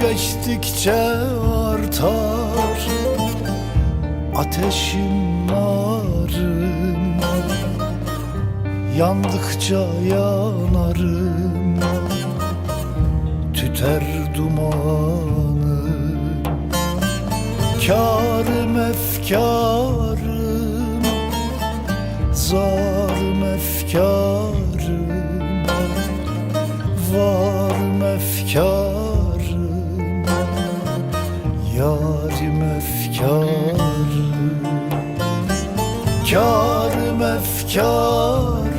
geçtikçe artar. Ateşim narım Yandıkça yanarım. Tüter dumanım Kârım efkarım Zarım efkarım Varım efkarım efkarım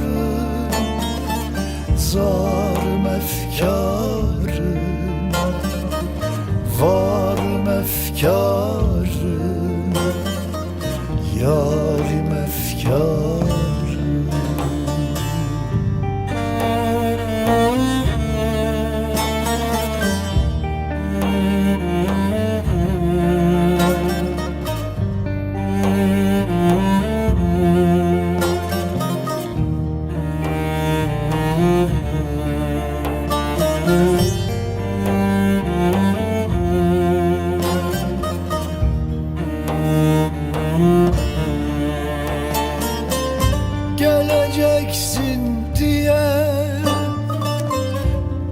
Zarım efkarım Varım efkarım Yarim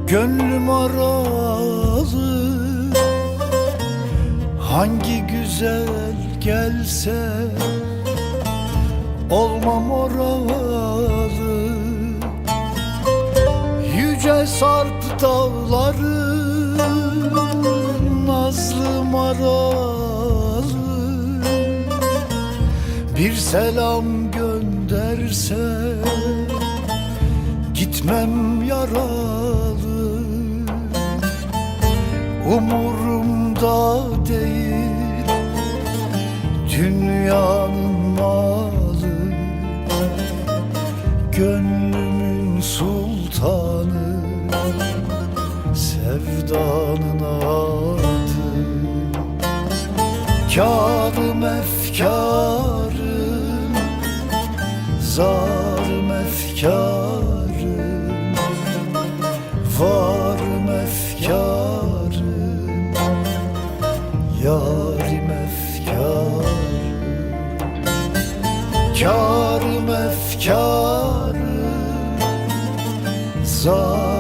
Gönlüm aralı. Hangi güzel gelse Olmam oralı. Yüce sarp dağları Nazlı maralı bir selam gönderse Gitmem yaralı Umurumda değil Dünyanın malı Gönlümün sultanı Sevdanın adı. Kârım efkarım Zarım efkarım Varım Efkarım efkarım. Zalim